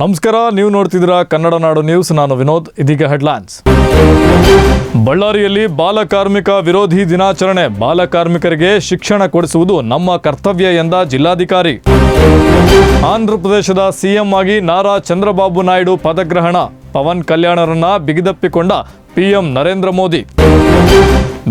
ನಮಸ್ಕಾರ, ನೀವು ನೋಡ್ತಿದ್ದೀರಾ ಕನ್ನಡ ನಾಡು ನ್ಯೂಸ್ ನಾನು ವಿನೋದ್, ಇದೀಗ ಹೆಡ್ಲೈನ್ಸ್ ಬಳ್ಳಾರಿಯಲ್ಲಿ ಬಾಲಕಾರ್ಮಿಕ ವಿರೋಧಿ ದಿನಾಚರಣೆ. ಬಾಲಕಾರ್ಮಿಕರಿಗೆ ಶಿಕ್ಷಣ ಕೊಡಿಸುವುದು ನಮ್ಮ ಕರ್ತವ್ಯ ಎಂದ ಜಿಲ್ಲಾಧಿಕಾರಿ. ಆಂಧ್ರ ಪ್ರದೇಶದ ಸಿಎಂ ಆಗಿ ನಾರಾ ಚಂದ್ರಬಾಬು ನಾಯ್ಡು ಪದಗ್ರಹಣ. ಪವನ್ ಕಲ್ಯಾಣರನ್ನ ಬಿಗಿದಪ್ಪಿಕೊಂಡ ಪಿಎಂ ನರೇಂದ್ರ ಮೋದಿ.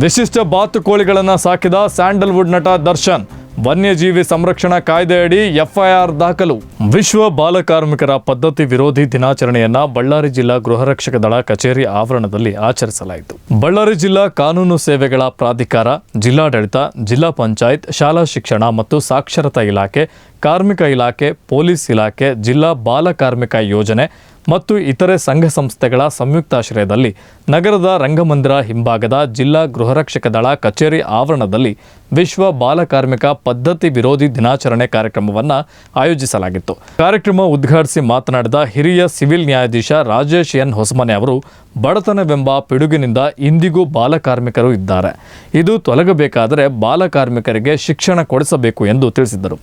ವಿಶಿಷ್ಟ ಬಾತುಕೋಳಿಗಳನ್ನು ಸಾಕಿದ ಸ್ಯಾಂಡಲ್ವುಡ್ ನಟ ದರ್ಶನ್. ವನ್ಯಜೀವಿ ಸಂರಕ್ಷಣಾ ಕಾಯ್ದೆಯಡಿ ಎಫ್ಐಆರ್ ದಾಖಲು. ವಿಶ್ವ ಬಾಲಕಾರ್ಮಿಕರ ಪದ್ಧತಿ ವಿರೋಧಿ ದಿನಾಚರಣೆಯನ್ನ ಬಳ್ಳಾರಿ ಜಿಲ್ಲಾ ಗೃಹ ರಕ್ಷಕ ದಳ ಕಚೇರಿ ಆವರಣದಲ್ಲಿ ಆಚರಿಸಲಾಯಿತು. ಬಳ್ಳಾರಿ ಜಿಲ್ಲಾ ಕಾನೂನು ಸೇವೆಗಳ ಪ್ರಾಧಿಕಾರ, ಜಿಲ್ಲಾಡಳಿತ, ಜಿಲ್ಲಾ ಪಂಚಾಯತ್, ಶಾಲಾ ಶಿಕ್ಷಣ ಮತ್ತು ಸಾಕ್ಷರತಾ ಇಲಾಖೆ ಕಾರ್ಮಿಕ ಇಲಾಖೆ, ಪೊಲೀಸ್ ಇಲಾಖೆ, ಜಿಲ್ಲಾ ಬಾಲ ಕಾರ್ಮಿಕ ಯೋಜನೆ ಮತ್ತು ಇತರೆ ಸಂಘ ಸಂಸ್ಥೆಗಳ ಸಂಯುಕ್ತಾಶ್ರಯದಲ್ಲಿ ನಗರದ ರಂಗಮಂದಿರ ಹಿಂಭಾಗದ ಜಿಲ್ಲಾ ಗೃಹರಕ್ಷಕ ದಳ ಕಚೇರಿ ಆವರಣದಲ್ಲಿ ವಿಶ್ವ ಬಾಲಕಾರ್ಮಿಕ ಪದ್ಧತಿ ವಿರೋಧಿ ದಿನಾಚರಣೆ ಕಾರ್ಯಕ್ರಮವನ್ನು ಆಯೋಜಿಸಲಾಗಿತ್ತು. ಕಾರ್ಯಕ್ರಮ ಉದ್ಘಾಟಿಸಿ ಮಾತನಾಡಿದ ಹಿರಿಯ ಸಿವಿಲ್ ನ್ಯಾಯಾಧೀಶ ರಾಜೇಶ್ ಎನ್ ಹೊಸಮನೆ ಅವರು ಬಡತನವೆಂಬ ಪಿಡುಗಿನಿಂದ ಇಂದಿಗೂ ಬಾಲಕಾರ್ಮಿಕರು ಇದ್ದಾರೆ. ಇದು ತೊಲಗಬೇಕಾದರೆ ಬಾಲಕಾರ್ಮಿಕರಿಗೆ ಶಿಕ್ಷಣ ಕೊಡಿಸಬೇಕು ಎಂದು ತಿಳಿಸಿದರು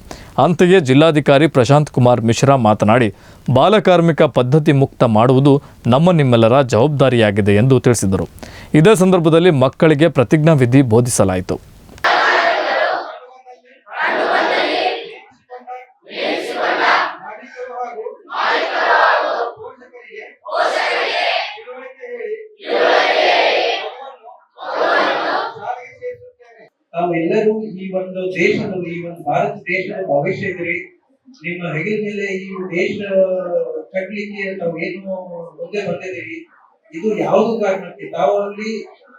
ಅಂತೆಯೇ ಜಿಲ್ಲಾಧಿಕಾರಿ ಪ್ರಶಾಂತ್ ಕುಮಾರ್ ಮಿಶ್ರಾ ಮಾತನಾಡಿ ಬಾಲಕಾರ್ಮಿಕ ಪದ್ಧತಿ ಮುಕ್ತ ಮಾಡುವುದು ನಮ್ಮ ನಿಮ್ಮೆಲ್ಲರ ಜವಾಬ್ದಾರಿಯಾಗಿದೆ ಎಂದು ತಿಳಿಸಿದರು ಇದೇ ಸಂದರ್ಭದಲ್ಲಿ ಮಕ್ಕಳಿಗೆ ಪ್ರತಿಜ್ಞಾವಿಧಿ ಬೋಧಿಸಲಾಯಿತು. ತಾವೆಲ್ಲರೂ ಈ ಒಂದು ದೇಶದ ಈ ಒಂದು ಭಾರತ ದೇಶದ ಭವಿಷ್ಯ ಇದ್ರಿ ನಿಮ್ಮ ಹೆಗಲ ಮೇಲೆ ಈ ದೇಶ ಕಟ್ಟಲಿಕ್ಕೆ ತಾವು ಏನು ಮುಂದೆ ಬಂದಿದ್ದೀರಿ? ಇದು ಯಾವುದು ಕಾರಣಕ್ಕೆ? ತಾವು ಅಲ್ಲಿ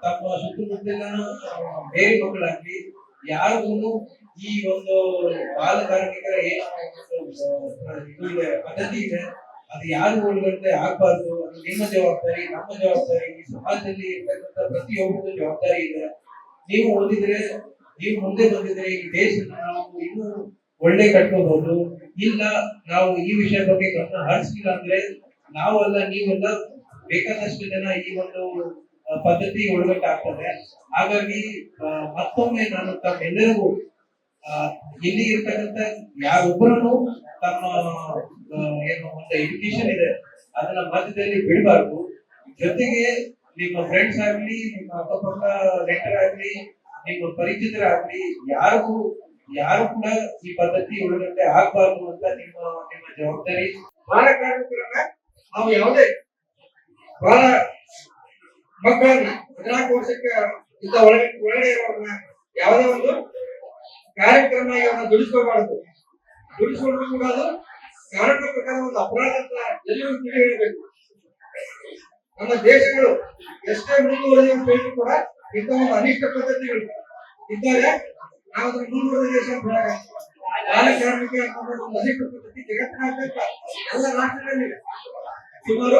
ತಮ್ಮ ಸುತ್ತಮುತ್ತಲಿನ ಆ, ಬೇರೆ ಮಕ್ಕಳಾಗ್ಲಿ ಯಾರಿಗೂ ಈ ಒಂದು ಬಾಲ ಕಾರ್ಮಿಕರ ಏನು ಪದ್ಧತಿ ಇದೆ ಅದು ಯಾರು ಒಳಗಡೆ ಆಗ್ಬಾರ್ದು ಅದು ನಿಮ್ಮ ಜವಾಬ್ದಾರಿ ನಮ್ಮ ಜವಾಬ್ದಾರಿ ಈ ಸಮಾಜದಲ್ಲಿ ಇರ್ತಕ್ಕಂಥ ಪ್ರತಿಯೊಬ್ಬರ ಜವಾಬ್ದಾರಿ ಇದೆ. ನೀವು ಓದಿದ್ರೆ ನೀವು ಮುಂದೆ ಬಂದಿದ್ರೆ ಈ ದೇಶನ ನಾವು ಇನ್ನೂ ಒಳ್ಳೆ ಕಟ್ಕೋಬಹುದು. ಇಲ್ಲ, ನಾವು ಈ ವಿಷಯ ಬಗ್ಗೆ ಗಮನ ಹರಿಸಿಲ್ಲ ಅಂದ್ರೆ ನಾವಲ್ಲ, ನೀವೆಲ್ಲ ಬೇಕಾದಷ್ಟು ಜನ ಈ ಒಂದು ಪದ್ಧತಿ ಒಳಗಟ್ಟಾಗ್ತದೆ. ಹಾಗಾಗಿ ಮತ್ತೊಮ್ಮೆ ನಾನು ತಮ್ಮೆಲ್ಲರಿಗೂ ಇಲ್ಲಿ ಇರ್ತಕ್ಕಂಥ ಯಾರೊಬ್ಬರನ್ನು ತಮ್ಮ ಏನು ಒಂದು ಎಜುಕೇಶನ್ ಇದೆ, ಅದನ್ನ ಮಧ್ಯದಲ್ಲಿ ಬಿಡಬಾರ್ದು. ಜೊತೆಗೆ ನಿಮ್ಮ ಫ್ರೆಂಡ್ಸ್ ಆಗ್ಲಿ, ನಿಮ್ಮ ಅಕ್ಕಪಕ್ಕ ನೆಂಟರ್ ಆಗ್ಲಿ ನಿಮ್ಮ ಪರಿಚಿತರಾಗ್ಲಿ ಯಾರಿಗೂ, ಯಾರು ಕೂಡ ಈ ಪದ್ಧತಿ ಒಳಗಡೆ ಆಗ್ಬಾರ್ದು ಅಂತ ನಿಮ್ಮ ನಿಮ್ಮ ಜವಾಬ್ದಾರಿ. ಬಾಲ ಕಾರ್ಮಿಕರನ್ನ ನಾವು ಯಾವುದೇ ಬಾಲ ಮಕ್ಕಳನ್ನ ಹದಿನಾಲ್ಕು ವರ್ಷಕ್ಕೆ ಇಂತ ಒಳಗೆ, ಒಳಗಡೆ ಇರೋರನ್ನ ಯಾವುದೇ ಒಂದು ಕಾರ್ಯಕ್ರಮ ಇವನ್ನ ದುಡಿಸ್ಕೋಬಾರದು ದುಡಿಸ್ಕೊಂಡ್ರು ಕೂಡ ಅದು ಕಾರಣ ಪ್ರಕಾರ ಒಂದು ಅಪರಾಧ ಅಂತ ಎಲ್ಲರೂ ತಿಳಿ ಹೇಳಬೇಕು ನಮ್ಮ ದೇಶಗಳು ಎಷ್ಟೇ ಮುಂದುವರೆದ ಕೂಡ ಇಂಥ ಒಂದು ಅನಿಷ್ಟ ಪದ್ಧತಿಗಳು ಇದ್ದಾರೆ. ನಾವು ಅದನ್ನ ಮುಂದುವರೆದ ಒಂದು ಅನಿಷ್ಟ ಪದ್ಧತಿ ಜಗತ್ತಿನಾದ್ಯಂತ ಎಲ್ಲ ರಾಷ್ಟ್ರಗಳಲ್ಲಿ ಸುಮಾರು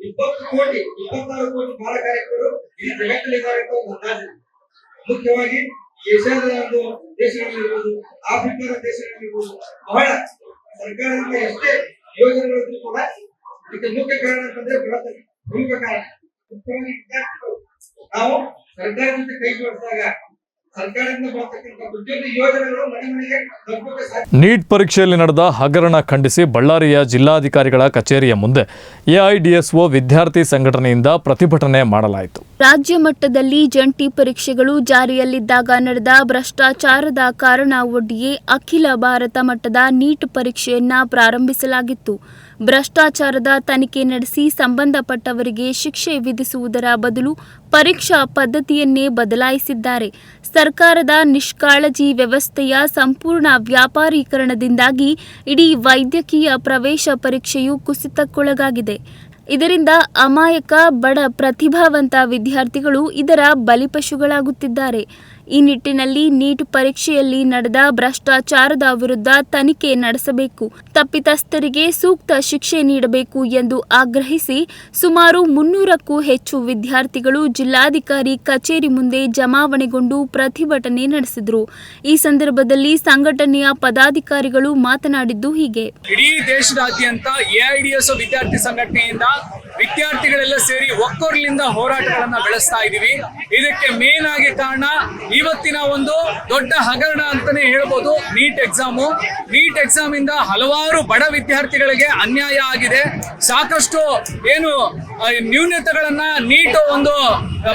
ಇಪ್ಪತ್ತು ಕೋಟಿ, ಇಪ್ಪತ್ತಾರು ಕೋಟಿ ಬಾಲ ಈ ಜಗತ್ತಲ್ಲಿ ಇದ್ದಾರೆ ಅಂತ ಒಂದು ಮುಖ್ಯವಾಗಿ ಏಷ್ಯಾದ ಒಂದು ದೇಶಗಳಲ್ಲಿರ್ಬೋದು ಆಫ್ರಿಕಾದ ದೇಶಗಳಲ್ಲಿರ್ಬೋದು ಬಹಳ ಸರ್ಕಾರದಿಂದ ಎಷ್ಟೇ ಯೋಜನೆಗಳಿದ್ರು ಕೂಡ ಇದಕ್ಕೆ ಮುಖ್ಯ ಕಾರಣ ಅಂತಂದ್ರೆ ಬಡತನ ಪ್ರಮುಖ ಕಾರಣ. ಮುಖ್ಯವಾಗಿ ವಿದ್ಯಾರ್ಥಿಗಳು. ನಾವು ಸರ್ಕಾರದಿಂದ ಕೈ ಜೋಡಿಸಿದಾಗ ಸರ್ಕಾರದಿಂದ ಬರ್ತಕ್ಕಂಥ ಪ್ರತಿಯೊಂದು ಯೋಜನೆಗಳು ಮನೆ ಮನೆಗೆ ತಲುಪೋಕೆ ಸಾಧ್ಯ. ನೀಟ್ ಪರೀಕ್ಷೆಯಲ್ಲಿ ನಡೆದ ಹಗರಣ ಖಂಡಿಸಿ ಬಳ್ಳಾರಿಯ ಜಿಲ್ಲಾಧಿಕಾರಿಗಳ ಕಚೇರಿಯ ಮುಂದೆ ಎಐಡಿಎಸ್ಒ ವಿದ್ಯಾರ್ಥಿ ಸಂಘಟನೆಯಿಂದ ಪ್ರತಿಭಟನೆ ಮಾಡಲಾಯಿತು. ರಾಜ್ಯ ಮಟ್ಟದಲ್ಲಿ ಜಂಟಿ ಪರೀಕ್ಷೆಗಳು ಜಾರಿಯಲ್ಲಿದ್ದಾಗ ನಡೆದ ಭ್ರಷ್ಟಾಚಾರದ ಕಾರಣ ಒಡ್ಡಿಯೇ ಅಖಿಲ ಭಾರತ ಮಟ್ಟದ ನೀಟ್ ಪರೀಕ್ಷೆಯನ್ನ ಪ್ರಾರಂಭಿಸಲಾಗಿತ್ತು. ಭ್ರಷ್ಟಾಚಾರದ ತನಿಖೆ ನಡೆಸಿ ಸಂಬಂಧಪಟ್ಟವರಿಗೆ ಶಿಕ್ಷೆ ವಿಧಿಸುವುದರ ಬದಲು ಪರೀಕ್ಷಾ ಪದ್ಧತಿಯನ್ನೇ ಬದಲಾಯಿಸಿದ್ದಾರೆ. ಸರ್ಕಾರದ ನಿಷ್ಕಾಳಜಿ ವ್ಯವಸ್ಥೆಯ ಸಂಪೂರ್ಣ ವ್ಯಾಪಾರೀಕರಣದಿಂದಾಗಿ ಇಡೀ ವೈದ್ಯಕೀಯ ಪ್ರವೇಶ ಪರೀಕ್ಷೆಯು ಕುಸಿತಕ್ಕೊಳಗಾಗಿದೆ. ಇದರಿಂದ ಅಮಾಯಕ, ಬಡ, ಪ್ರತಿಭಾವಂತ ವಿದ್ಯಾರ್ಥಿಗಳು ಇದರ ಬಲಿಪಶುಗಳಾಗುತ್ತಿದ್ದಾರೆ. ಈ ನಿಟ್ಟಿನಲ್ಲಿ ನೀಟ್ ಪರೀಕ್ಷೆಯಲ್ಲಿ ನಡೆದ ಭ್ರಷ್ಟಾಚಾರದ ವಿರುದ್ಧ ತನಿಖೆ ನಡೆಸಬೇಕು. ತಪ್ಪಿತಸ್ಥರಿಗೆ ಸೂಕ್ತ ಶಿಕ್ಷೆ ನೀಡಬೇಕು ಎಂದು ಆಗ್ರಹಿಸಿ ಸುಮಾರು ಮುನ್ನೂರಕ್ಕೂ ಹೆಚ್ಚು ವಿದ್ಯಾರ್ಥಿಗಳು ಜಿಲ್ಲಾಧಿಕಾರಿ ಕಚೇರಿ ಮುಂದೆ ಜಮಾವಣೆಗೊಂಡು ಪ್ರತಿಭಟನೆ ನಡೆಸಿದರು. ಈ ಸಂದರ್ಭದಲ್ಲಿ ಸಂಘಟನೆಯ ಪದಾಧಿಕಾರಿಗಳು ಮಾತನಾಡಿದ್ದು ಹೀಗೆ. ಇಡೀ ದೇಶದಾದ್ಯಂತ ಎಐಡಿಎಸ್ ವಿದ್ಯಾರ್ಥಿ ಸಂಘಟನೆಯಿಂದ ವಿದ್ಯಾರ್ಥಿಗಳೆಲ್ಲ ಸೇರಿ ಒಕ್ಕೊರ್ಲಿಂದ ಹೋರಾಟಗಳನ್ನ ಬೆಳೆಸ್ತಾ ಇದೀವಿ. ಇದಕ್ಕೆ ಮೇನ್ ಆಗಿ ಕಾರಣ ಇವತ್ತಿನ ಒಂದು ದೊಡ್ಡ ಹಗರಣ ಅಂತಾನೆ ಹೇಳ್ಬೋದು. ನೀಟ್ ಎಕ್ಸಾಮು ನೀಟ್ ಎಕ್ಸಾಮ್ ಇಂದ ಹಲವಾರು ಬಡ ವಿದ್ಯಾರ್ಥಿಗಳಿಗೆ ಅನ್ಯಾಯ ಆಗಿದೆ. ಸಾಕಷ್ಟು ಏನು ನ್ಯೂನತೆಗಳನ್ನ ನೀಟ್ ಒಂದು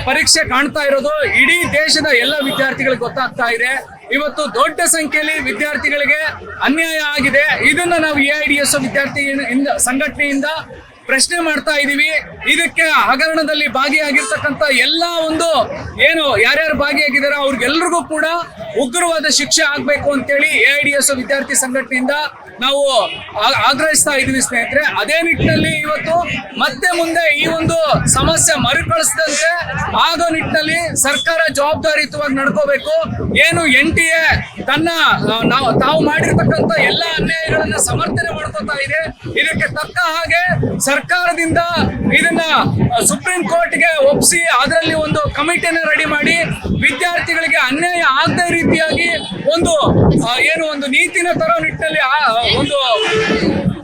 ಪರೀಕ್ಷೆ ಕಾಣ್ತಾ ಇರೋದು. ಇಡೀ ದೇಶದ ಎಲ್ಲ ವಿದ್ಯಾರ್ಥಿಗಳಿಗೆ ಗೊತ್ತಾಗ್ತಾ ಇದೆ. ಇವತ್ತು ದೊಡ್ಡ ಸಂಖ್ಯೆಯಲ್ಲಿ ವಿದ್ಯಾರ್ಥಿಗಳಿಗೆ ಅನ್ಯಾಯ ಆಗಿದೆ. ಇದನ್ನ ನಾವು ಎ ಐ ಡಿ ಎಸ್ ವಿದ್ಯಾರ್ಥಿ ಸಂಘಟನೆಯಿಂದ ಪ್ರಶ್ನೆ ಮಾಡ್ತಾ ಇದ್ದೀವಿ ಇದಕ್ಕೆ ಹಗರಣದಲ್ಲಿ ಭಾಗಿಯಾಗಿರ್ತಕ್ಕಂಥ ಎಲ್ಲ ಒಂದು ಏನು ಯಾರ್ಯಾರು ಭಾಗಿಯಾಗಿದ್ದಾರೆ ಅವ್ರಿಗೆಲ್ರಿಗೂ ಕೂಡ ಉಗ್ರವಾದ ಶಿಕ್ಷೆ ಆಗಬೇಕು ಅಂತೇಳಿ ಎ ಐ ಡಿ ಎಸ್ ವಿದ್ಯಾರ್ಥಿ ಸಂಘಟನೆಯಿಂದ ನಾವು ಆಗ್ರಹಿಸ್ತಾ ಇದ್ದೀವಿ ಸ್ನೇಹಿತರೆ, ಅದೇ ನಿಟ್ಟಿನಲ್ಲಿ ಇವತ್ತು ಮತ್ತೆ ಮುಂದೆ ಈ ಒಂದು ಸಮಸ್ಯೆ ಮರುಕಳಿಸದಂತೆ ಆಗೋ ನಿಟ್ಟಿನಲ್ಲಿ ಸರ್ಕಾರ ಜವಾಬ್ದಾರಿಯುತವಾಗಿ ನಡ್ಕೋಬೇಕು. ಏನು ಎನ್ ಟಿ ಎ ತನ್ನ ನಾವು, ತಾವು ಮಾಡಿರ್ತಕ್ಕಂಥ ಎಲ್ಲ ಅನ್ಯಾಯಗಳನ್ನ ಸಮರ್ಥನೆ ಮಾಡ್ಕೋತಾ ಇದೆ. ಇದಕ್ಕೆ ತಕ್ಕ ಹಾಗೆ ಸರ್ಕಾರದಿಂದ ಇದನ್ನ ಸುಪ್ರೀಂ ಕೋರ್ಟ್ಗೆ ಒಪ್ಪಿಸಿ ಅದರಲ್ಲಿ ಒಂದು ಕಮಿಟಿನ ರೆಡಿ ಮಾಡಿ ವಿದ್ಯಾರ್ಥಿಗಳಿಗೆ ಅನ್ಯಾಯ ಆಗದ ರೀತಿಯಾಗಿ ಒಂದು ಏನು ಒಂದು ನೀತಿನ ತರೋ ನಿಟ್ಟಿನಲ್ಲಿ ಒಂದು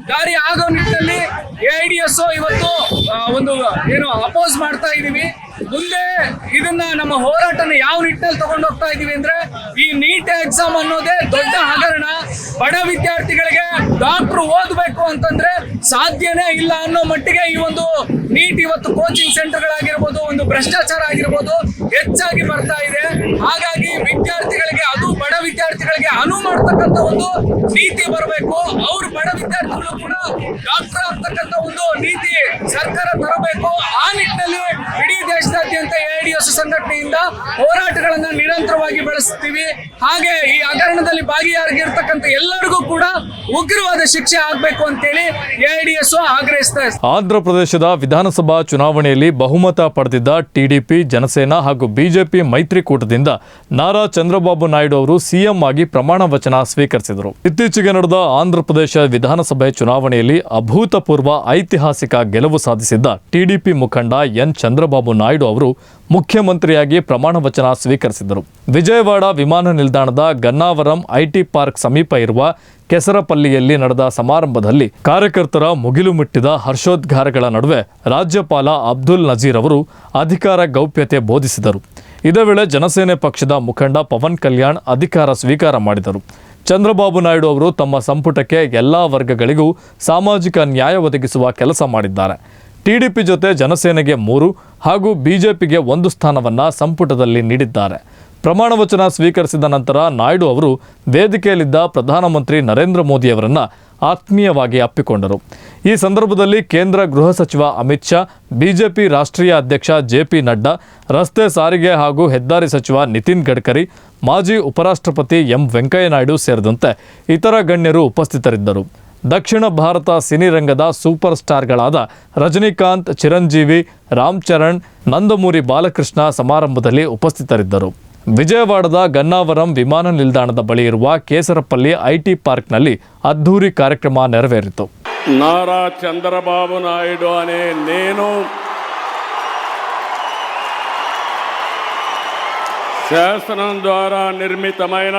ದಾರಿ ಆಗೋ ನಿಟ್ಟಿನಲ್ಲಿ ಎ ಐ ಡಿ ಎಸ್ ಇವತ್ತು ಒಂದು, ಏನು ಅಪೋಸ್ ಮಾಡ್ತಾ ಇದೀವಿ. ಮುಂದೆ ಇದನ್ನ ನಮ್ಮ ಹೋರಾಟನ ಯಾವ ನಿಟ್ಟಿನಲ್ಲಿ ತಗೊಂಡು ಹೋಗ್ತಾ ಇದೀವಿ ಅಂದ್ರೆ, ಈ ನೀಟ್ ಎಕ್ಸಾಮ್ ಅನ್ನೋದೇ ದೊಡ್ಡ ಹಗರಣ. ಬಡ ವಿದ್ಯಾರ್ಥಿಗಳಿಗೆ ಡಾಕ್ಟರ್ ಓದಬೇಕು ಅಂತಂದ್ರೆ ಸಾಧ್ಯನೇ ಇಲ್ಲ ಅನ್ನೋ ಮಟ್ಟಿಗೆ ಈ ಒಂದು ನೀಟ್ ಇವತ್ತು ಕೋಚಿಂಗ್ ಸೆಂಟರ್ಗಳಾಗಿರ್ಬೋದು ಒಂದು ಭ್ರಷ್ಟಾಚಾರ ಆಗಿರ್ಬೋದು ಹೆಚ್ಚಾಗಿ ಬರ್ತಾ ಇದೆ. ಹಾಗಾಗಿ ವಿದ್ಯಾರ್ಥಿಗಳಿಗೆ ಅದು ಬಡ ವಿದ್ಯಾರ್ಥಿಗಳಿಗೆ ಅನುವು ಮಾಡ್ತಕ್ಕಂಥ ಒಂದು ನೀತಿ ಬರಬೇಕು. ಅವ್ರು ಬಡ ವಿದ್ಯಾರ್ಥಿಗಳು ಕೂಡ ಡಾಕ್ಟರ್ ಆಗ್ತಕ್ಕಂಥ ಒಂದು ನೀತಿ ಸರ್ಕಾರ ತರಬೇಕು. ಆ ನಿಟ್ಟಿನಲ್ಲಿ ದೇಶದಾದ್ಯಂತ ಎಐಡಿಎಸ್ ಸಂಘಟನೆಯಿಂದ ಹೋರಾಟಗಳನ್ನು ನಿರಂತರವಾಗಿ ಬೆಳೆಸ್ತೀವಿ. ಹಾಗೆ ಈ ಹಗರಣದಲ್ಲಿ ಭಾಗಿಯಾಗಿರ್ತಕ್ಕಂಥ ಎಲ್ಲರಿಗೂ ಕೂಡ ಉಗ್ರವಾದ ಶಿಕ್ಷೆ ಆಗಬೇಕು ಅಂತೇಳಿ ಎಐಡಿಎಸ್ ಆಗ್ರಹಿಸ್ತಾ ಇದೆ. ವಿಧಾನಸಭಾ ಚುನಾವಣೆಯಲ್ಲಿ ಬಹುಮತ ಪಡೆದಿದ್ದ ಟಿಡಿಪಿ ಜನಸೇನಾ ಹಾಗೂ ಬಿಜೆಪಿ ಮೈತ್ರಿಕೂಟದಿಂದ ನಾರಾ ಚಂದ್ರಬಾಬು ನಾಯ್ಡು ಅವರು ಸಿಎಂ ಆಗಿ ಪ್ರಮಾಣ ವಚನ ಸ್ವೀಕರಿಸಿದರು. ಇತ್ತೀಚೆಗೆ ನಡೆದ ಆಂಧ್ರ ಪ್ರದೇಶ ವಿಧಾನಸಭೆ ಚುನಾವಣೆಯಲ್ಲಿ ಅಭೂತಪೂರ್ವ ಐತಿಹಾಸಿಕ ಗೆಲುವು ಸಾಧಿಸಿದ್ದ ಟಿಡಿಪಿ ಮುಖಂಡ ಎನ್ ಚಂದ್ರಬಾಬು ನಾಯ್ಡು ಅವರು ಮುಖ್ಯಮಂತ್ರಿಯಾಗಿ ಪ್ರಮಾಣ ವಚನ ಸ್ವೀಕರಿಸಿದರು ವಿಜಯವಾಡ ವಿಮಾನ ನಿಲ್ದಾಣದ ಗನ್ನಾವರಂ ಐಟಿ ಪಾರ್ಕ್ ಸಮೀಪ ಇರುವ ಕೆಸರಪಲ್ಲಿಯಲ್ಲಿ ನಡೆದ ಸಮಾರಂಭದಲ್ಲಿ ಕಾರ್ಯಕರ್ತರ ಮುಗಿಲು ಮುಟ್ಟಿದ ಹರ್ಷೋದ್ಗಾರಗಳ ನಡುವೆ ರಾಜ್ಯಪಾಲ ಅಬ್ದುಲ್ ನಜೀರ್ ಅವರು ಅಧಿಕಾರ ಗೌಪ್ಯತೆ ಬೋಧಿಸಿದರು. ಇದೇ ವೇಳೆ ಜನಸೇನೆ ಪಕ್ಷದ ಮುಖಂಡ ಪವನ್ ಕಲ್ಯಾಣ್ ಅಧಿಕಾರ ಸ್ವೀಕಾರ ಮಾಡಿದರು. ಚಂದ್ರಬಾಬು ನಾಯ್ಡು ಅವರು ತಮ್ಮ ಸಂಪುಟಕ್ಕೆ ಎಲ್ಲ ವರ್ಗಗಳಿಗೂ ಸಾಮಾಜಿಕ ನ್ಯಾಯ ಒದಗಿಸುವ ಕೆಲಸ ಮಾಡಿದ್ದಾರೆ. ಟಿಡಿಪಿ ಜೊತೆ ಜನಸೇನೆಗೆ ಮೂರು ಹಾಗೂ ಬಿಜೆಪಿಗೆ ಒಂದು ಸ್ಥಾನವನ್ನು ಸಂಪುಟದಲ್ಲಿ ನೀಡಿದ್ದಾರೆ. ಪ್ರಮಾಣ ವಚನ ಸ್ವೀಕರಿಸಿದ ನಂತರ ನಾಯ್ಡು ಅವರು ವೇದಿಕೆಯಲ್ಲಿದ್ದ ಪ್ರಧಾನಮಂತ್ರಿ ನರೇಂದ್ರ ಮೋದಿ ಅವರನ್ನು ಆತ್ಮೀಯವಾಗಿ ಅಪ್ಪಿಕೊಂಡರು. ಈ ಸಂದರ್ಭದಲ್ಲಿ ಕೇಂದ್ರ ಗೃಹ ಸಚಿವ ಅಮಿತ್ ಶಾ, ಬಿಜೆಪಿ ರಾಷ್ಟ್ರೀಯ ಅಧ್ಯಕ್ಷ ಜೆ ಪಿ ನಡ್ಡಾ, ರಸ್ತೆ ಸಾರಿಗೆ ಹಾಗೂ ಹೆದ್ದಾರಿ ಸಚಿವ ನಿತಿನ್ ಗಡ್ಕರಿ, ಮಾಜಿ ಉಪರಾಷ್ಟ್ರಪತಿ ಎಂ ವೆಂಕಯ್ಯನಾಯ್ಡು ಸೇರಿದಂತೆ ಇತರ ಗಣ್ಯರು ಉಪಸ್ಥಿತರಿದ್ದರು. ದಕ್ಷಿಣ ಭಾರತ ಸಿನಿರಂಗದ ಸೂಪರ್ ಸ್ಟಾರ್ಗಳಾದ ರಜನಿಕಾಂತ್ ಚಿರಂಜೀವಿ ರಾಮ್ ಚರಣ್ ನಂದಮೂರಿ ಬಾಲಕೃಷ್ಣ ಸಮಾರಂಭದಲ್ಲಿ ಉಪಸ್ಥಿತರಿದ್ದರು ವಿಜಯವಾಡದ ಗನ್ನಾವರಂ ವಿಮಾನ ನಿಲ್ದಾಣದ ಬಳಿ ಇರುವ ಕೇಸರಪಲ್ಲಿ ಐಟಿ ಪಾರ್ಕ್ನಲ್ಲಿ ಅದ್ಧೂರಿ ಕಾರ್ಯಕ್ರಮ ನೆರವೇರಿತು నారా చంద్రబాబు నాయుడు అనే నేను శాసనం ద్వారా నిర్మితమైన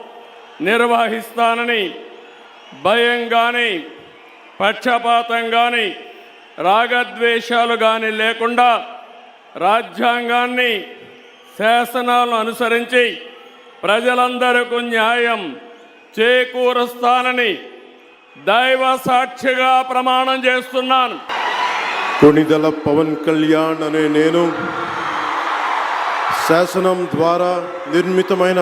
నిర్వహిస్తానని భయం కానీ పక్షపాతం కానీ రాగద్వేషాలు కానీ లేకుండా రాజ్యాంగాన్ని శాసనాలను అనుసరించి ప్రజలందరికీ న్యాయం చేకూరుస్తానని దైవ సాక్షిగా ప్రమాణం చేస్తున్నాను. కొణిదల పవన్ కళ్యాణ్ అనే నేను శాసనం ద్వారా నిర్మితమైన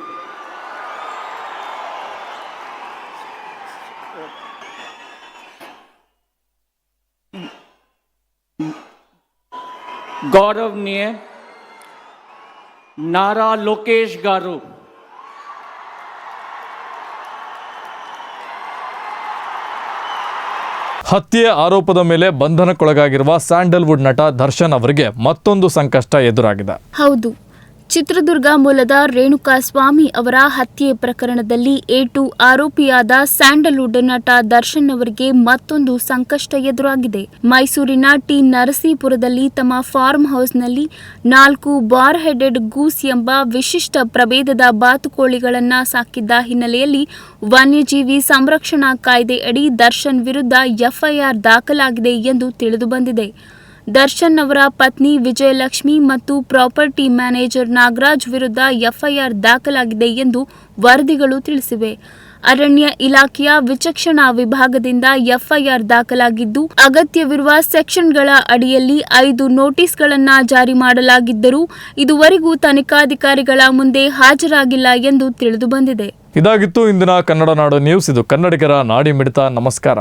ಗೌರವ್ ನಿಯೆ ನಾರಾ ಲೋಕೇಶ್ ಗಾರು ಹತ್ಯೆ ಆರೋಪದ ಮೇಲೆ ಬಂಧನಕ್ಕೊಳಗಾಗಿರುವ ಸ್ಯಾಂಡಲ್ವುಡ್ ನಟ ದರ್ಶನ್ ಅವರಿಗೆ ಮತ್ತೊಂದು ಸಂಕಷ್ಟ ಎದುರಾಗಿದೆ. ಹೌದು. ಚಿತ್ರದುರ್ಗ ಮೂಲದ ರೇಣುಕಾ ಸ್ವಾಮಿ ಅವರ ಹತ್ಯೆ ಪ್ರಕರಣದಲ್ಲಿ ಏಟು ಆರೋಪಿಯಾದ ಸ್ಯಾಂಡಲ್ವುಡ್ ನಟ ದರ್ಶನ್ ಅವರಿಗೆ ಮತ್ತೊಂದು ಸಂಕಷ್ಟ ಎದುರಾಗಿದೆ. ಮೈಸೂರಿನ ಟಿ ನರಸೀಪುರದಲ್ಲಿ ತಮ್ಮ ಫಾರ್ಮ್ ಹೌಸ್ನಲ್ಲಿ ನಾಲ್ಕು ಬಾರ್ ಹೆಡೆಡ್ ಗೂಸ್ ಎಂಬ ವಿಶಿಷ್ಟ ಪ್ರಭೇದದ ಬಾತುಕೋಳಿಗಳನ್ನು ಸಾಕಿದ್ದ ಹಿನ್ನೆಲೆಯಲ್ಲಿ ವನ್ಯಜೀವಿ ಸಂರಕ್ಷಣಾ ಕಾಯ್ದೆ ಅಡಿ ದರ್ಶನ್ ವಿರುದ್ಧ ಎಫ್ಐಆರ್ ದಾಖಲಾಗಿದೆ ಎಂದು ತಿಳಿದುಬಂದಿದೆ ದರ್ಶನ್ ಅವರ ಪತ್ನಿ ವಿಜಯಲಕ್ಷ್ಮಿ ಮತ್ತು ಪ್ರಾಪರ್ಟಿ ಮ್ಯಾನೇಜರ್ ನಾಗರಾಜ್ ವಿರುದ್ಧ ಎಫ್ಐಆರ್ ದಾಖಲಾಗಿದೆ ಎಂದು ವರದಿಗಳು ತಿಳಿಸಿವೆ. ಅರಣ್ಯ ಇಲಾಖೆಯ ವಿಚಕ್ಷಣಾ ವಿಭಾಗದಿಂದ ಎಫ್ಐಆರ್ ದಾಖಲಾಗಿದ್ದು, ಅಗತ್ಯವಿರುವ ಸೆಕ್ಷನ್ಗಳ ಅಡಿಯಲ್ಲಿ ಐದು ನೋಟಿಸ್ಗಳನ್ನು ಜಾರಿ ಮಾಡಲಾಗಿದ್ದರೂ ಇದುವರೆಗೂ ತನಿಖಾಧಿಕಾರಿಗಳ ಮುಂದೆ ಹಾಜರಾಗಿಲ್ಲ ಎಂದು ತಿಳಿದುಬಂದಿದೆ ಇದಾಗಿತ್ತು ಇಂದಿನ ಕನ್ನಡ ನಾಡು ನ್ಯೂಸ್. ಇದು ಕನ್ನಡಿಗರ ನಾಡಿ ಮಿಡಿತ. ನಮಸ್ಕಾರ.